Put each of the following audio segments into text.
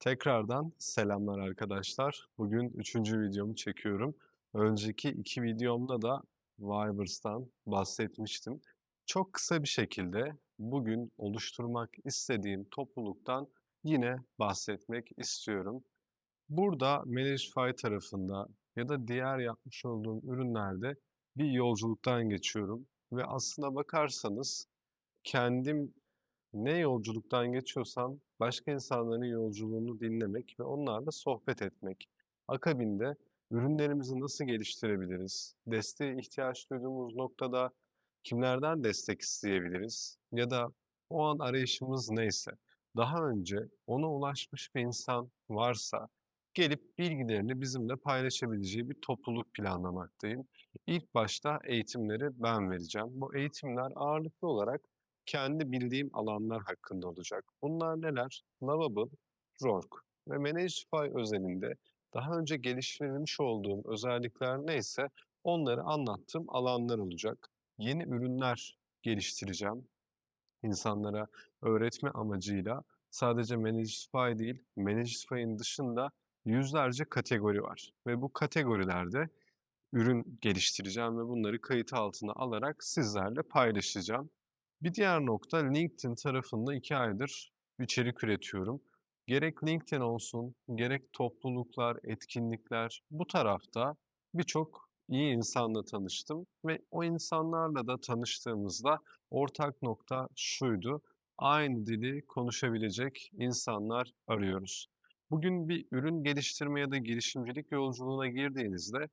Tekrardan selamlar arkadaşlar. Bugün üçüncü videomu çekiyorum. Önceki iki videomda da Vibers'tan bahsetmiştim. Çok kısa bir şekilde bugün oluşturmak istediğim topluluktan yine bahsetmek istiyorum. Burada Managify tarafında ya da diğer yapmış olduğum ürünlerde bir yolculuktan geçiyorum. Ve aslına bakarsanız kendim ne yolculuktan geçiyorsam başka insanların yolculuğunu dinlemek ve onlarla sohbet etmek. Akabinde ürünlerimizi nasıl geliştirebiliriz? Desteğe ihtiyaç duyduğumuz noktada kimlerden destek isteyebiliriz? Ya da o an arayışımız neyse, daha önce ona ulaşmış bir insan varsa gelip bilgilerini bizimle paylaşabileceği bir topluluk planlamaktayım. İlk başta eğitimleri ben vereceğim. Bu eğitimler ağırlıklı olarak kendi bildiğim alanlar hakkında olacak. Bunlar neler? Lovable, Rock ve Managify özelinde daha önce geliştirilmiş olduğum özellikler neyse onları anlattığım alanlar olacak. Yeni ürünler geliştireceğim. İnsanlara öğretme amacıyla sadece Managify değil, Managify'ın dışında yüzlerce kategori var. Ve bu kategorilerde ürün geliştireceğim ve bunları kayıt altına alarak sizlerle paylaşacağım. Bir diğer nokta LinkedIn tarafında iki aydır içerik üretiyorum. Gerek LinkedIn olsun, gerek topluluklar, etkinlikler bu tarafta birçok iyi insanla tanıştım ve o insanlarla da tanıştığımızda ortak nokta şuydu. Aynı dili konuşabilecek insanlar arıyoruz. Bugün bir ürün geliştirme ya da girişimcilik yolculuğuna girdiğinizde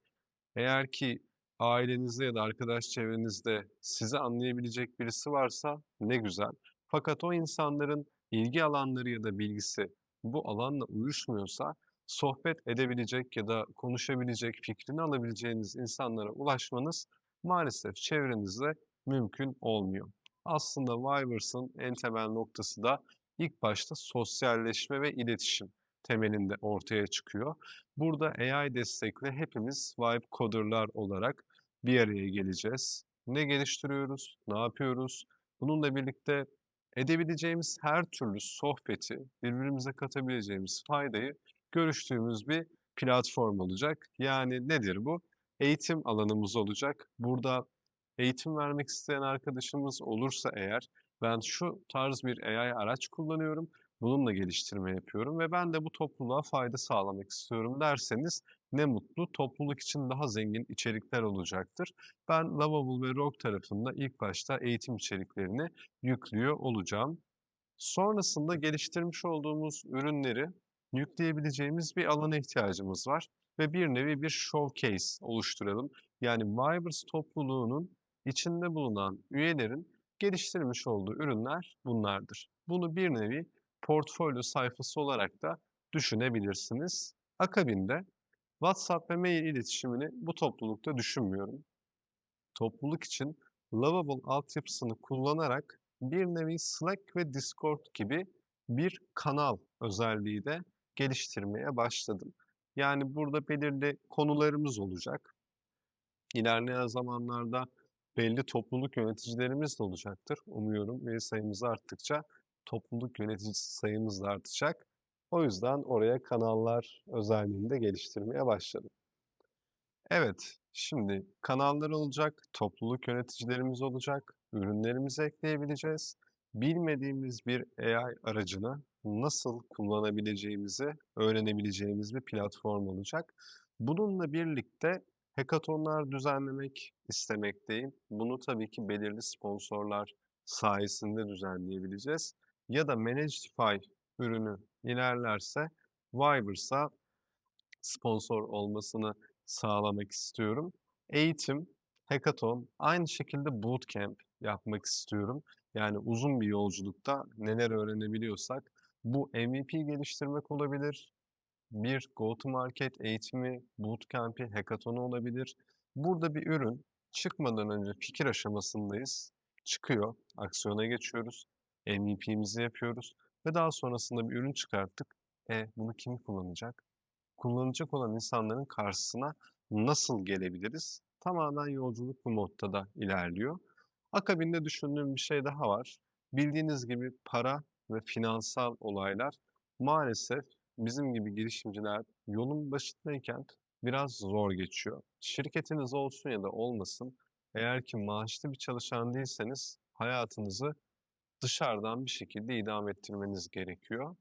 eğer ki ailenizde ya da arkadaş çevrenizde sizi anlayabilecek birisi varsa ne güzel. Fakat o insanların ilgi alanları ya da bilgisi bu alanla uyuşmuyorsa sohbet edebilecek ya da konuşabilecek, fikrini alabileceğiniz insanlara ulaşmanız maalesef çevrenizde mümkün olmuyor. Aslında Vibers'ın en temel noktası da ilk başta sosyalleşme ve iletişim temelinde ortaya çıkıyor. Burada AI destekli hepimiz Vibe Coder'lar olarak bir araya geleceğiz. Ne geliştiriyoruz, ne yapıyoruz? Bununla birlikte edebileceğimiz her türlü sohbeti, birbirimize katabileceğimiz faydayı görüştüğümüz bir platform olacak. Yani nedir bu? Eğitim alanımız olacak. Burada eğitim vermek isteyen arkadaşımız olursa eğer ben şu tarz bir AI araç kullanıyorum bununla geliştirme yapıyorum ve ben de bu topluluğa fayda sağlamak istiyorum derseniz ne mutlu. Topluluk için daha zengin içerikler olacaktır. Ben Lovable ve Rogue tarafında ilk başta eğitim içeriklerini yüklüyor olacağım. Sonrasında geliştirmiş olduğumuz ürünleri yükleyebileceğimiz bir alana ihtiyacımız var ve bir nevi bir showcase oluşturalım. Yani Vibers topluluğunun içinde bulunan üyelerin geliştirmiş olduğu ürünler bunlardır. Bunu bir nevi portfolyo sayfası olarak da düşünebilirsiniz. Akabinde WhatsApp ve mail iletişimini bu toplulukta düşünmüyorum. Topluluk için Lovable altyapısını kullanarak bir nevi Slack ve Discord gibi bir kanal özelliği de geliştirmeye başladım. Yani burada belirli konularımız olacak. İlerleyen zamanlarda belli topluluk yöneticilerimiz de olacaktır. Umuyorum üye sayımız arttıkça topluluk yöneticisi sayımız da artacak. O yüzden oraya kanallar özelliğini geliştirmeye başladım. Evet, şimdi kanallar olacak, topluluk yöneticilerimiz olacak, ürünlerimizi ekleyebileceğiz. Bilmediğimiz bir AI aracını nasıl kullanabileceğimizi öğrenebileceğimiz bir platform olacak. Bununla birlikte hackathonlar düzenlemek istemekteyim. Bunu tabii ki belirli sponsorlar sayesinde düzenleyebileceğiz ya da Managify ürünü ilerlerse Vibers'a sponsor olmasını sağlamak istiyorum. Eğitim, hackathon, aynı şekilde bootcamp yapmak istiyorum. Yani uzun bir yolculukta neler öğrenebiliyorsak bu MVP geliştirmek olabilir. Bir go-to-market eğitimi, bootcamp'i, hackathon'u olabilir. Burada bir ürün çıkmadan önce fikir aşamasındayız. Çıkıyor, aksiyona geçiyoruz. MVP'mizi yapıyoruz ve daha sonrasında bir ürün çıkarttık. E bunu kim kullanacak? Kullanacak olan insanların karşısına nasıl gelebiliriz? Tamamen yolculuk bu modda da ilerliyor. Akabinde düşündüğüm bir şey daha var. Bildiğiniz gibi para ve finansal olaylar maalesef bizim gibi girişimciler yolun başındayken biraz zor geçiyor. Şirketiniz olsun ya da olmasın, eğer ki maaşlı bir çalışan değilseniz hayatınızı dışarıdan bir şekilde idame ettirmeniz gerekiyor.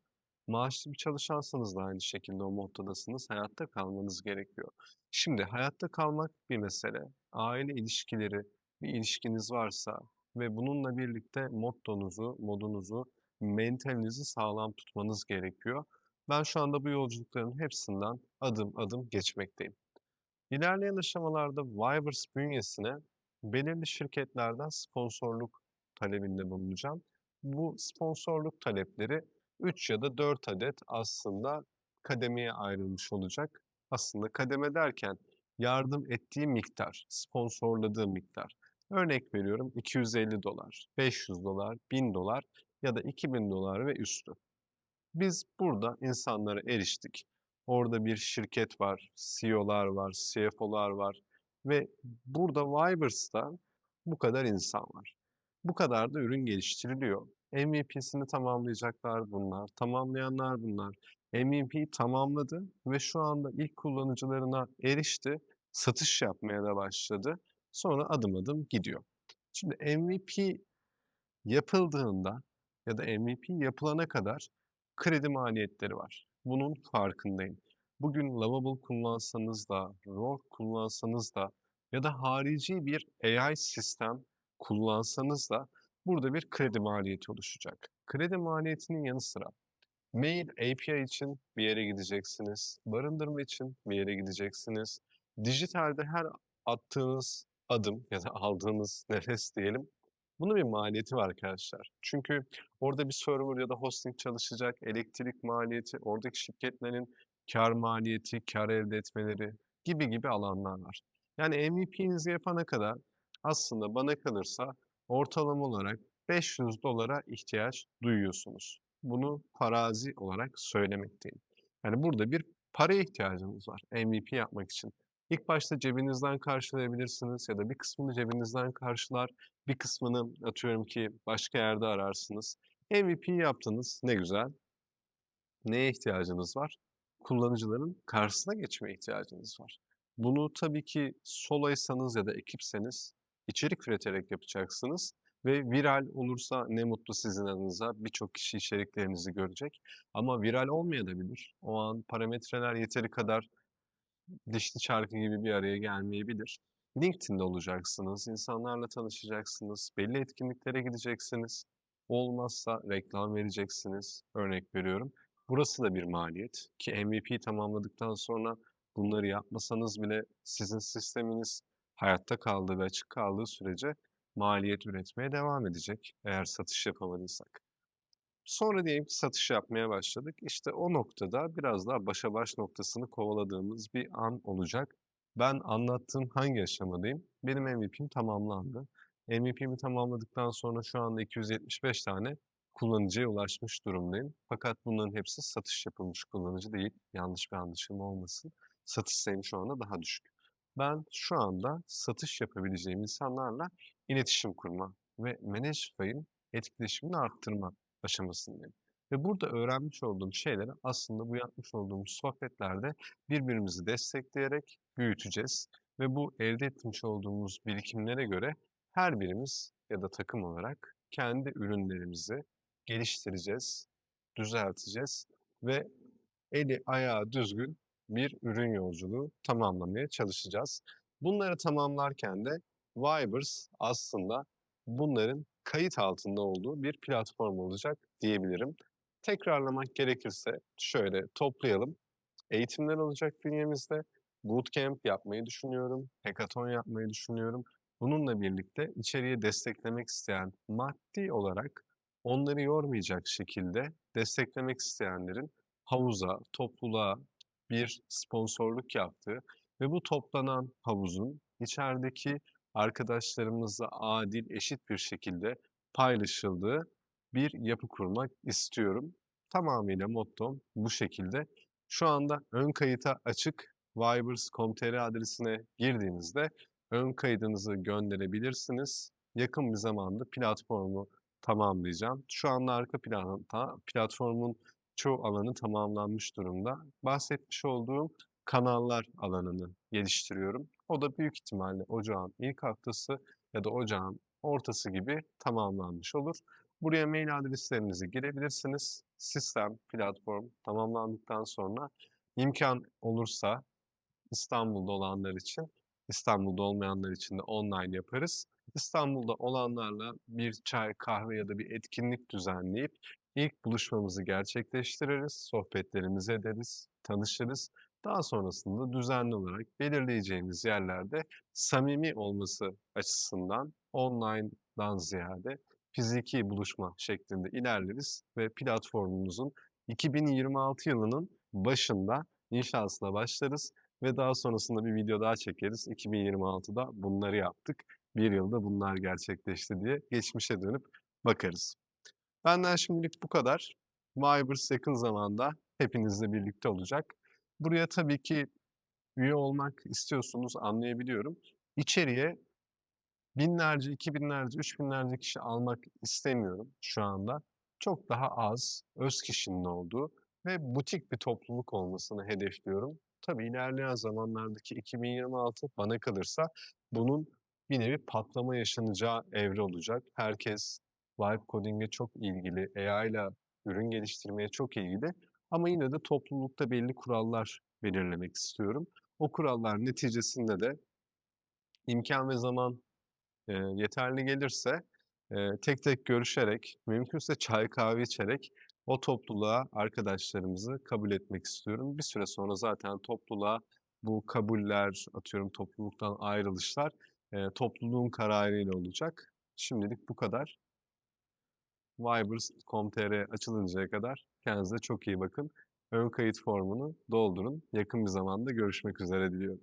Maaşlı bir çalışansanız da aynı şekilde o moddadasınız. Hayatta kalmanız gerekiyor. Şimdi hayatta kalmak bir mesele. Aile ilişkileri, bir ilişkiniz varsa ve bununla birlikte mottonuzu, modunuzu, mentalinizi sağlam tutmanız gerekiyor. Ben şu anda bu yolculukların hepsinden adım adım geçmekteyim. İlerleyen aşamalarda Vibers bünyesine belirli şirketlerden sponsorluk talebinde bulunacağım. Bu sponsorluk talepleri 3 ya da 4 adet aslında kademeye ayrılmış olacak. Aslında kademe derken yardım ettiği miktar, sponsorladığı miktar. Örnek veriyorum 250 dolar, 500 dolar, 1000 dolar ya da 2000 dolar ve üstü. Biz burada insanlara eriştik. Orada bir şirket var, CEO'lar var, CFO'lar var ve burada Vibers'ta bu kadar insan var. Bu kadar da ürün geliştiriliyor. MVP'sini tamamlayacaklar bunlar, tamamlayanlar bunlar. MVP'yi tamamladı ve şu anda ilk kullanıcılarına erişti, satış yapmaya da başladı. Sonra adım adım gidiyor. Şimdi MVP yapıldığında ya da MVP yapılana kadar kredi maliyetleri var. Bunun farkındayım. Bugün Lovable kullansanız da, Roar kullansanız da ya da harici bir AI sistem kullansanız da burada bir kredi maliyeti oluşacak. Kredi maliyetinin yanı sıra mail API için bir yere gideceksiniz, barındırma için bir yere gideceksiniz. Dijitalde her attığınız adım ya da aldığınız nefes diyelim bunun bir maliyeti var arkadaşlar. Çünkü orada bir server ya da hosting çalışacak, elektrik maliyeti, oradaki şirketlerin kar maliyeti, kar elde etmeleri gibi gibi alanlar var. Yani MVP'nizi yapana kadar aslında bana kalırsa ortalama olarak 500 dolara ihtiyaç duyuyorsunuz. Bunu farazi olarak söylemekteyim. Yani burada bir paraya ihtiyacınız var MVP yapmak için. İlk başta cebinizden karşılayabilirsiniz ya da bir kısmını cebinizden karşılar, bir kısmını atıyorum ki başka yerde ararsınız. MVP yaptınız, ne güzel. Neye ihtiyacınız var? Kullanıcıların karşısına geçmeye ihtiyacınız var. Bunu tabii ki solaysanız ya da ekipseniz içerik üreterek yapacaksınız ve viral olursa ne mutlu sizin adınıza. Birçok kişi içeriklerinizi görecek. Ama viral olmayabilir. O an parametreler yeteri kadar dişli çarkı gibi bir araya gelmeyebilir. LinkedIn'de olacaksınız, insanlarla tanışacaksınız, belli etkinliklere gideceksiniz. Olmazsa reklam vereceksiniz, örnek veriyorum. Burası da bir maliyet ki MVP tamamladıktan sonra bunları yapmasanız bile sizin sisteminiz hayatta kaldığı ve açık kaldığı sürece maliyet üretmeye devam edecek eğer satış yapamadıysak. Sonra diyelim ki satış yapmaya başladık. İşte o noktada biraz daha başa baş noktasını kovaladığımız bir an olacak. Ben anlattığım hangi aşamadayım? Benim MVP'm tamamlandı. MVP'mi tamamladıktan sonra şu anda 275 tane kullanıcıya ulaşmış durumdayım. Fakat bunların hepsi satış yapılmış kullanıcı değil. Yanlış bir anlaşılma olmasın. Satış sayım şu anda daha düşük. Ben şu anda satış yapabileceğim insanlarla iletişim kurma ve Managify'ın etkileşimini arttırma aşamasındayım. Ve burada öğrenmiş olduğum şeyleri aslında bu yapmış olduğumuz sohbetlerde birbirimizi destekleyerek büyüteceğiz. Ve bu elde etmiş olduğumuz birikimlere göre her birimiz ya da takım olarak kendi ürünlerimizi geliştireceğiz, düzelteceğiz ve eli ayağı düzgün bir ürün yolculuğu tamamlamaya çalışacağız. Bunları tamamlarken de Vibers aslında bunların kayıt altında olduğu bir platform olacak diyebilirim. Tekrarlamak gerekirse şöyle toplayalım. Eğitimler olacak bünyemizde. Bootcamp yapmayı düşünüyorum. Hackathon yapmayı düşünüyorum. Bununla birlikte içeriye desteklemek isteyen maddi olarak onları yormayacak şekilde desteklemek isteyenlerin havuza, topluluğa bir sponsorluk yaptığı ve bu toplanan havuzun içerideki arkadaşlarımızla adil, eşit bir şekilde paylaşıldığı bir yapı kurmak istiyorum. Tamamıyla mottom bu şekilde. Şu anda ön kayıta açık Vibers.com.tr adresine girdiğinizde ön kaydınızı gönderebilirsiniz. Yakın bir zamanda platformu tamamlayacağım. Şu anda arka planda platformun çoğu alanı tamamlanmış durumda. Bahsetmiş olduğum kanallar alanını geliştiriyorum. O da büyük ihtimalle ocağın ilk haftası ya da ocağın ortası gibi tamamlanmış olur. Buraya mail adreslerinizi girebilirsiniz. Sistem, platform tamamlandıktan sonra imkan olursa İstanbul'da olanlar için, İstanbul'da olmayanlar için de online yaparız. İstanbul'da olanlarla bir çay, kahve ya da bir etkinlik düzenleyip ilk buluşmamızı gerçekleştiririz, sohbetlerimizi ederiz, tanışırız. Daha sonrasında düzenli olarak belirleyeceğimiz yerlerde samimi olması açısından online'dan ziyade fiziki buluşma şeklinde ilerleriz ve platformumuzun 2026 yılının başında inşasına başlarız ve daha sonrasında bir video daha çekeriz. 2026'da bunları yaptık. Bir yılda bunlar gerçekleşti diye geçmişe dönüp bakarız. Benden şimdilik bu kadar. Vibers yakın zamanda hepinizle birlikte olacak. Buraya tabii ki üye olmak istiyorsunuz anlayabiliyorum. İçeriye binlerce, iki binlerce, üç binlerce kişi almak istemiyorum şu anda. Çok daha az öz kişinin olduğu ve butik bir topluluk olmasını hedefliyorum. Tabii ilerleyen zamanlardaki 2026 bana kalırsa bunun bir nevi patlama yaşanacağı evre olacak. Herkes vibe coding'e çok ilgili, AI ile ürün geliştirmeye çok ilgili. Ama yine de toplulukta belli kurallar belirlemek istiyorum. O kurallar neticesinde de imkan ve zaman e, yeterli gelirse e, tek tek görüşerek, mümkünse çay kahve içerek o topluluğa arkadaşlarımızı kabul etmek istiyorum. Bir süre sonra zaten topluluğa bu kabuller, atıyorum topluluktan ayrılışlar e, topluluğun kararıyla olacak. Şimdilik bu kadar. Vibers.com.tr açılıncaya kadar kendinize çok iyi bakın. Ön kayıt formunu doldurun. Yakın bir zamanda görüşmek üzere diliyorum.